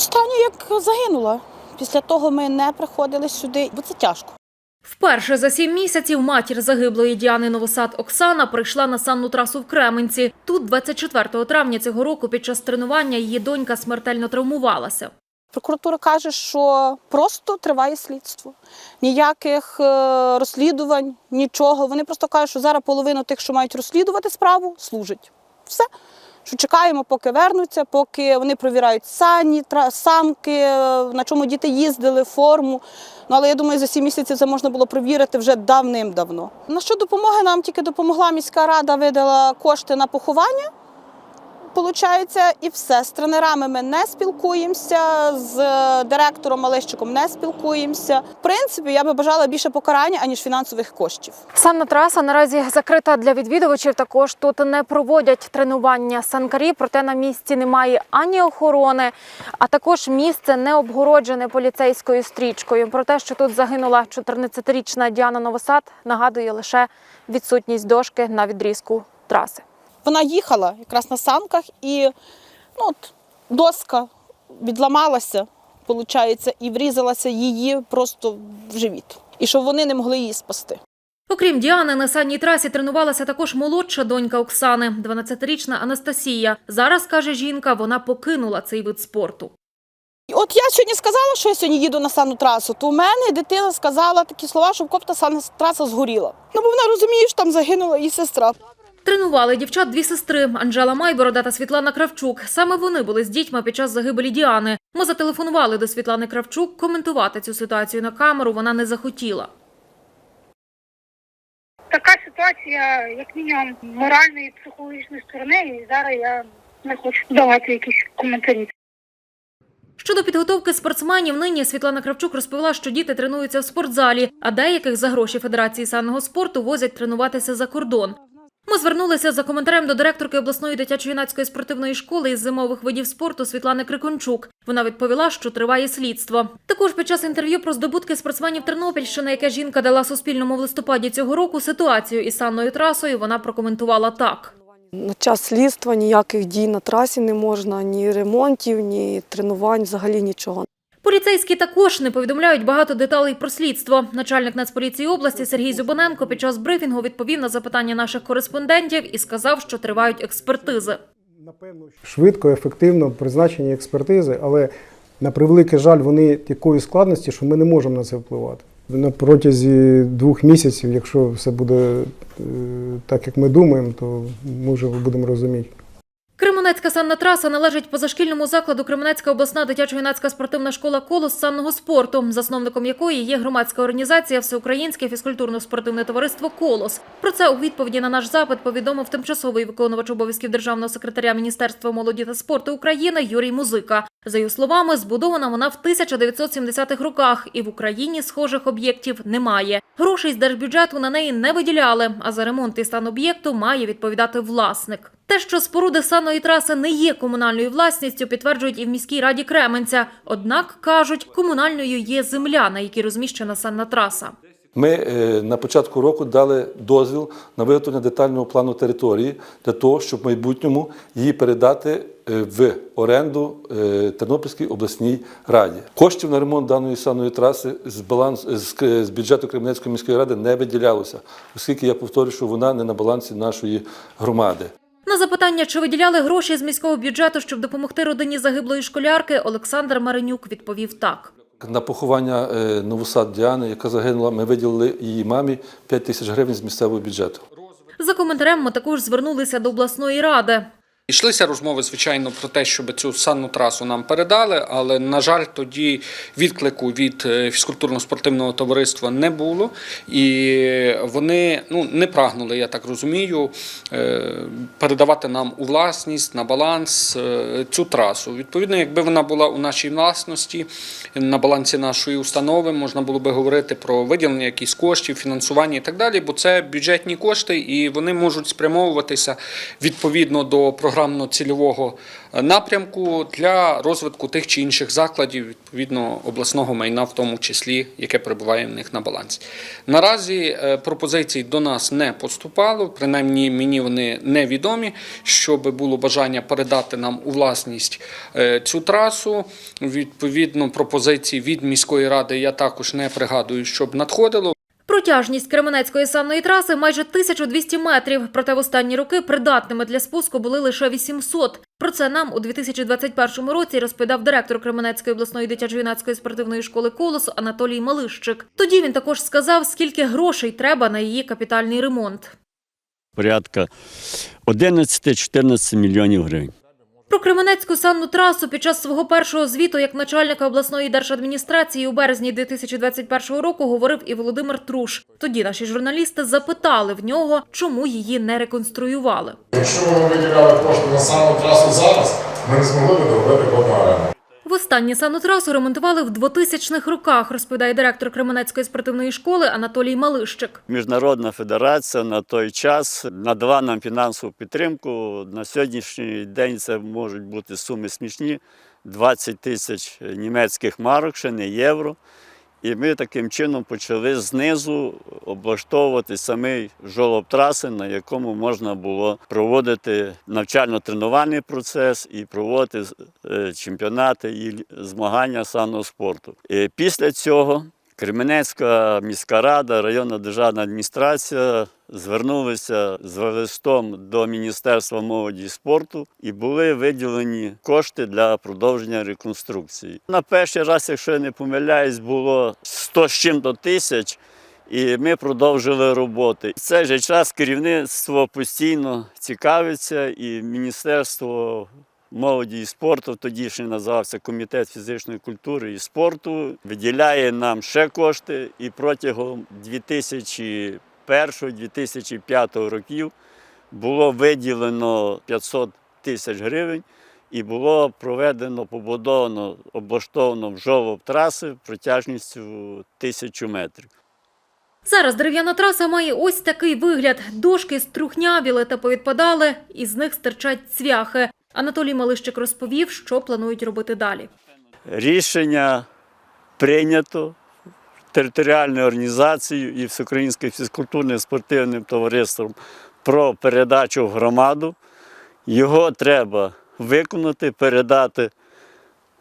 Останню як загинула. Після того ми не приходили сюди, бо це тяжко. Вперше за сім місяців матір загиблої Діани Новосад Оксана прийшла на санну трасу в Кременці. Тут 24 травня цього року під час тренування її донька смертельно травмувалася. Прокуратура каже, що просто триває слідство. Ніяких е, розслідувань, нічого. Вони просто кажуть, що зараз половину тих, що мають розслідувати справу, служать. Все. Що чекаємо, поки вернуться, поки вони провірають сані, самки, е, на чому діти їздили, форму. Ну, але я думаю, за сім місяців це можна було провірити вже давним-давно. На що допомоги нам тільки допомогла міська рада, видала кошти на поховання. Получається, і все. З тренерами ми не спілкуємося, з е, директором Малищиком не спілкуємося. В принципі, я би бажала більше покарання, аніж фінансових коштів. Санна траса наразі закрита для відвідувачів. Також тут не проводять тренування санкарі, проте на місці немає ані охорони, а також місце не обгороджене поліцейською стрічкою. Про те, що тут загинула 14-річна Діана Новосад, нагадує лише відсутність дошки на відрізку траси. Вона їхала якраз на санках, і ну, от, доска відламалася, виходить, і врізалася її просто в живіт. І щоб вони не могли її спасти. Окрім Діани, на санній трасі тренувалася також молодша донька Оксани, 12-річна Анастасія. Зараз, каже жінка, вона покинула цей вид спорту. От я сьогодні сказала, що я сьогодні їду на санну трасу, то у мене дитина сказала такі слова, що в копта санна траса згоріла. Ну, бо вона розуміє, що там загинула її сестра. Тренували дівчат дві сестри Анжела Майборода та Світлана Кравчук. Саме вони були з дітьми під час загибелі Діани. Ми зателефонували до Світлани Кравчук. Коментувати цю ситуацію на камеру вона не захотіла. така ситуація, як мінімум, моральної і психологічної сторони, і зараз я не хочу давати якісь коментарі. Щодо підготовки спортсменів, нині Світлана Кравчук розповіла, що діти тренуються в спортзалі, а деяких за гроші Федерації санного спорту возять тренуватися за кордон. Ми звернулися за коментарем до директорки обласної дитячо-юнацької спортивної школи із зимових видів спорту Світлани Крикончук. Вона відповіла, що триває слідство. Також під час інтерв'ю про здобутки спортсменів Тернопільщини, яке жінка дала Суспільному в листопаді цього року, ситуацію із санною трасою вона прокоментувала так. На час слідства ніяких дій на трасі не можна, ні ремонтів, ні тренувань, взагалі нічого. Поліцейські також не повідомляють багато деталей про слідство. Начальник Нацполіції області Сергій Зубоненко під час брифінгу відповів на запитання наших кореспондентів і сказав, що тривають експертизи. швидко, ефективно призначені експертизи, але на превеликий жаль, вони такої складності, що ми не можемо на це впливати. На протязі двох місяців, якщо все буде е, так, як ми думаємо, то ми вже будемо розуміти. Кременецька санна траса належить позашкільному закладу Кременецька обласна дитячо-юнацька спортивна школа «Колос» санного спорту, засновником якої є громадська організація Всеукраїнське фізкультурно-спортивне товариство «Колос». Про це у відповіді на наш запит повідомив тимчасовий виконувач обов'язків державного секретаря Міністерства молоді та спорту України Юрій Музика. За його словами, збудована вона в 1970-х роках, і в Україні схожих об'єктів немає. Грошей з держбюджету на неї не виділяли, а за ремонт і стан об'єкту має відповідати власник. Те, що споруди санної траси не є комунальною власністю, підтверджують і в міській раді Кременця. Однак кажуть, комунальною є земля, на якій розміщена санна траса. Ми е, на початку року дали дозвіл на виготовлення детального плану території для того, щоб в майбутньому її передати е, в оренду е, Тернопільській обласній раді. Коштів на ремонт даної саної траси з баланс з бюджету Кременецької міської ради не виділялося, оскільки я повторюю, що вона не на балансі нашої громади. Запитання, чи виділяли гроші з міського бюджету, щоб допомогти родині загиблої школярки, Олександр Маринюк відповів так. На поховання е, Новосад Діани, яка загинула, ми виділили її мамі 5 тисяч гривень з місцевого бюджету. За коментарем ми також звернулися до обласної ради. Йшлися розмови, звичайно, про те, щоб цю санну трасу нам передали, але, на жаль, тоді відклику від е, фізкультурно-спортивного товариства не було, і вони ну, не прагнули, я так розумію, е, передавати нам у власність на баланс е, цю трасу. Відповідно, якби вона була у нашій власності, на балансі нашої установи, можна було би говорити про виділення якихось коштів, фінансування і так далі, бо це бюджетні кошти, і вони можуть спрямовуватися відповідно до програми програмно-цільового е, напрямку для розвитку тих чи інших закладів, відповідно обласного майна, в тому числі, яке перебуває в них на балансі. Наразі е, пропозицій до нас не поступало, принаймні мені вони невідомі, щоб було бажання передати нам у власність е, цю трасу. Відповідно, пропозиції від міської ради я також не пригадую, щоб надходило. Протяжність Кременецької санної траси майже 1200 метрів, проте в останні роки придатними для спуску були лише 800. Про це нам у 2021 році розповідав директор Кременецької обласної дитячо-юнацької спортивної школи «Колос» Анатолій Малищик. Тоді він також сказав, скільки грошей треба на її капітальний ремонт. порядка 11-14 мільйонів гривень. Про Кременецьку санну трасу під час свого першого звіту як начальника обласної держадміністрації у березні 2021 року говорив і Володимир Труш. Тоді наші журналісти запитали в нього, чому її не реконструювали. Якщо ми виділяли кошти на санну трасу зараз, ми не змогли б доробити арену. Востаннє санотрасу ремонтували в 2000-х роках, розповідає директор Кременецької спортивної школи Анатолій Малищик. Міжнародна федерація на той час надала нам фінансову підтримку. На сьогоднішній день це можуть бути суми смішні: 20 тисяч німецьких марок, ще не євро. І ми таким чином почали знизу облаштовувати самий жолоб траси, на якому можна було проводити навчально-тренувальний процес і проводити е, чемпіонати і змагання санного спорту. І після цього Кременецька міська рада, районна державна адміністрація звернулися з листом до Міністерства молоді і спорту і були виділені кошти для продовження реконструкції. На перший раз, якщо я не помиляюсь, було 100 з чим-то тисяч. І ми продовжили роботи. В цей же час керівництво постійно цікавиться, і Міністерство молоді і спорту, тодішній називався Комітет фізичної культури і спорту, виділяє нам ще кошти. І протягом 2001-2005 років було виділено 500 тисяч гривень. І було проведено, побудовано, облаштовано жолоб траси протяжністю тисячу метрів. Зараз дерев'яна траса має ось такий вигляд. Дошки струхнявіли та повідпадали, і з них стирчать цвяхи. Анатолій Малищик розповів, що планують робити далі. Рішення прийнято територіальною організацією і Всеукраїнським фізкультурним спортивним товариством про передачу в громаду. Його треба виконати, передати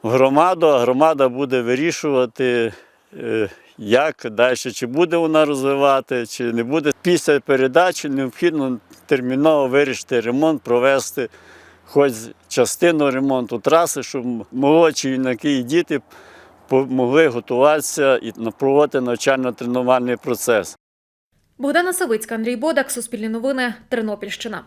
в громаду, а громада буде вирішувати, е, як далі, чи буде вона розвивати, чи не буде. Після передачі необхідно терміново вирішити ремонт, провести хоч частину ремонту траси, щоб молодші юнаки і діти могли готуватися і проводити навчально-тренувальний процес. Богдана Савицька, Андрій Бодак, Суспільні новини, Тернопільщина.